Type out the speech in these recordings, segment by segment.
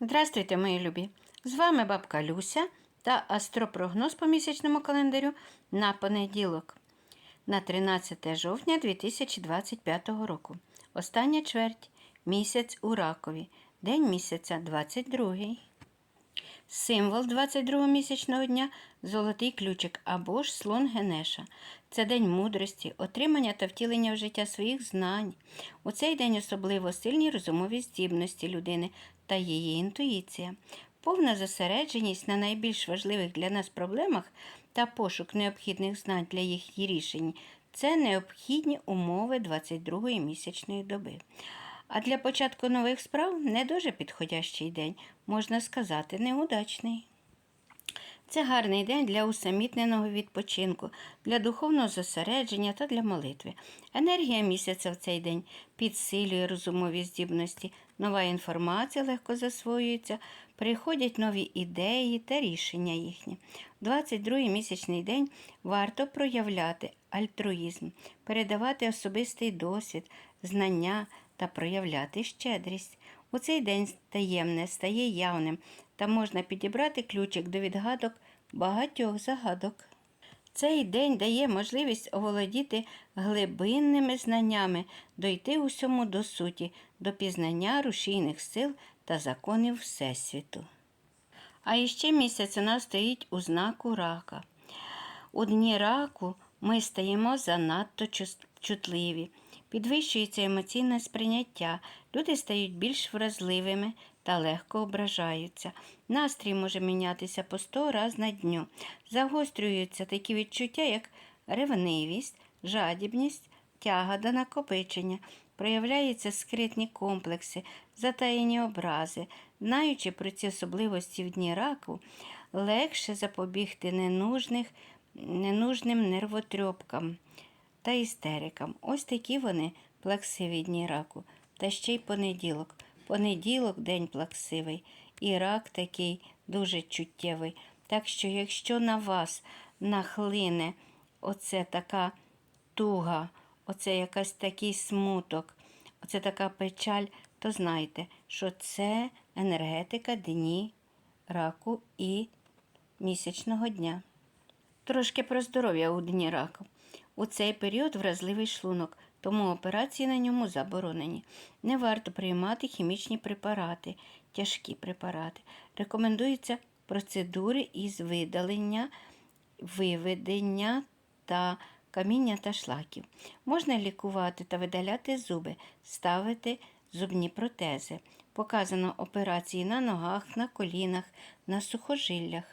Здравствуйте, мої любі! З вами бабка Люся та астропрогноз по місячному календарю на понеділок на 13 жовтня 2025 року. Остання чверть місяць у ракові, день місяця 22. Символ 22 місячного дня золотий ключик або ж слон Генеша. Це день мудрості, отримання та втілення в життя своїх знань. У цей день особливо сильні розумові здібності людини та її інтуїція. Повна зосередженість на найбільш важливих для нас проблемах та пошук необхідних знань для їх рішень це необхідні умови 22-ї місячної доби. А для початку нових справ не дуже підходящий день, можна сказати, неудачний. Це гарний день для усамітненого відпочинку, для духовного зосередження та для молитви. Енергія місяця в цей день підсилює розумові здібності, нова інформація легко засвоюється, приходять нові ідеї та рішення їхні. В 22-й місячний день варто проявляти альтруїзм, передавати особистий досвід, знання та проявляти щедрість. У цей день таємне стає явним та можна підібрати ключик до відгадок багатьох загадок. Цей день дає можливість оволодіти глибинними знаннями, дойти усьому до суті, до пізнання рушійних сил та законів Всесвіту. А іще місяць у нас стоїть у знаку рака. У дні раку ми стаємо занадто чутливі, підвищується емоційне сприйняття, люди стають більш вразливими та легко ображаються. Настрій може мінятися по сто раз на дню. Загострюються такі відчуття, як ревнивість, жадібність, тяга до накопичення, проявляються скритні комплекси, затаєні образи. Знаючи про ці особливості в дні раку, легше запобігти ненужних, ненужним нервотрьопкам та істерикам. Ось такі вони плаксиві дні раку. Та ще й понеділок. Понеділок день плаксивий, і рак такий дуже чуттєвий. Так що, якщо на вас нахлине оце така туга, оце якась такий смуток, оце така печаль, то знайте, що це енергетика дні раку і місячного дня. Трошки про здоров'я у дні раку. У цей період вразливий шлунок, тому операції на ньому заборонені. Не варто приймати хімічні препарати, тяжкі препарати. Рекомендуються процедури із видалення, виведення та каміння та шлаків. Можна лікувати та видаляти зуби, ставити зубні протези. Показано операції на ногах, на колінах, на сухожиллях.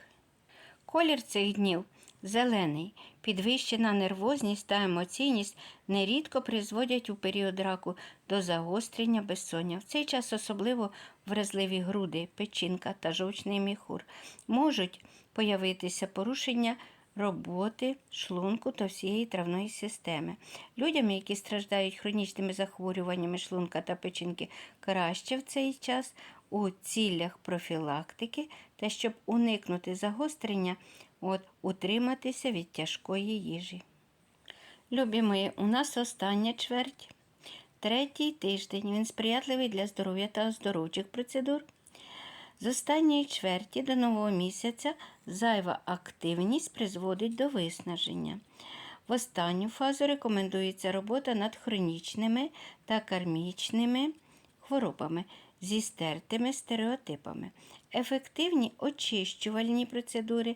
Колір цих днів зелений, підвищена нервозність та емоційність нерідко призводять у період раку до загострення безсоння. В цей час особливо вразливі груди, печінка та жовчний міхур. Можуть появитися порушення роботи шлунку та всієї травної системи. Людям, які страждають хронічними захворюваннями шлунка та печінки, краще в цей час у цілях профілактики та щоб уникнути загострення, от, утриматися від тяжкої їжі. Любі мої, у нас остання чверть. Третій тиждень він сприятливий для здоров'я та оздоровчих процедур. З останньої чверті до нового місяця зайва активність призводить до виснаження. В останню фазу рекомендується робота над хронічними та кармічними хворобами зі стертими стереотипами. Ефективні очищувальні процедури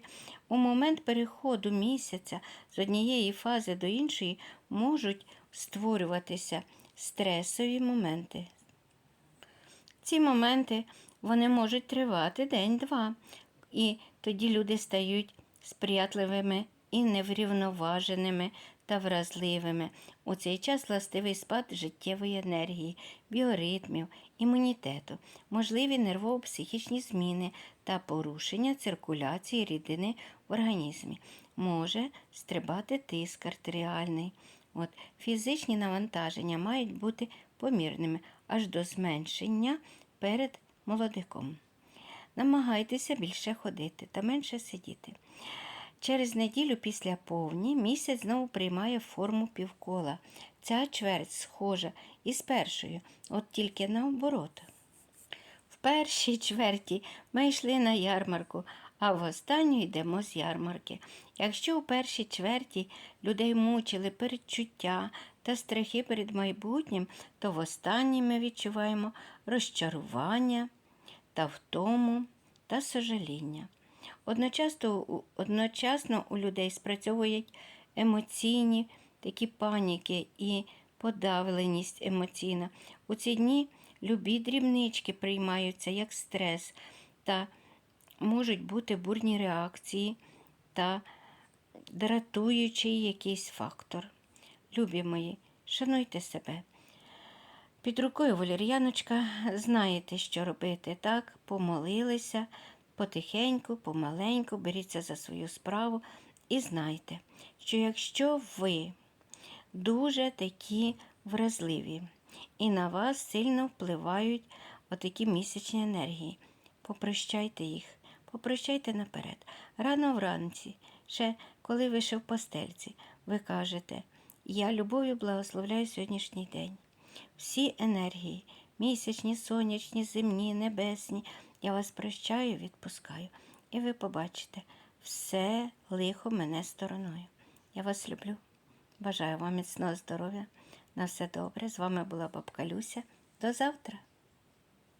у момент переходу місяця з однієї фази до іншої можуть створюватися стресові моменти. Ці моменти вони можуть тривати день-два, і тоді люди стають сприятливими і неврівноваженими та вразливими. У цей час властивий спад життєвої енергії, біоритмів, імунітету, можливі нервово-психічні зміни та порушення циркуляції рідини в організмі. Може стрибати тиск артеріальний. От, фізичні навантаження мають бути помірними аж до зменшення перед молодиком. Намагайтеся більше ходити та менше сидіти. Через неділю після повні місяць знову приймає форму півкола. Ця чверть схожа із першою, от тільки наоборот. В першій чверті ми йшли на ярмарку, а в останню йдемо з ярмарки. Якщо у першій чверті людей мучили передчуття та страхи перед майбутнім, то в останній ми відчуваємо розчарування та втому та сожаління. Одночасно, одночасно у людей спрацьовують емоційні такі паніки і подавленість емоційна. У ці дні любі дрібнички приймаються як стрес та можуть бути бурні реакції та дратуючий якийсь фактор. Любі мої, шануйте себе. Під рукою валер'яночка, знаєте, що робити, так? Помолилися потихеньку, помаленьку, беріться за свою справу і знайте, що якщо ви дуже такі вразливі і на вас сильно впливають отакі місячні енергії, попрощайте їх, попрощайте наперед. Рано вранці, ще коли ви ще в постельці, ви кажете, я любов'ю благословляю сьогоднішній день. Всі енергії, місячні, сонячні, земні, небесні, я вас прощаю, відпускаю. І ви побачите, все лихо мене стороною. Я вас люблю. Бажаю вам міцного здоров'я. На все добре. З вами була бабка Люся. До завтра.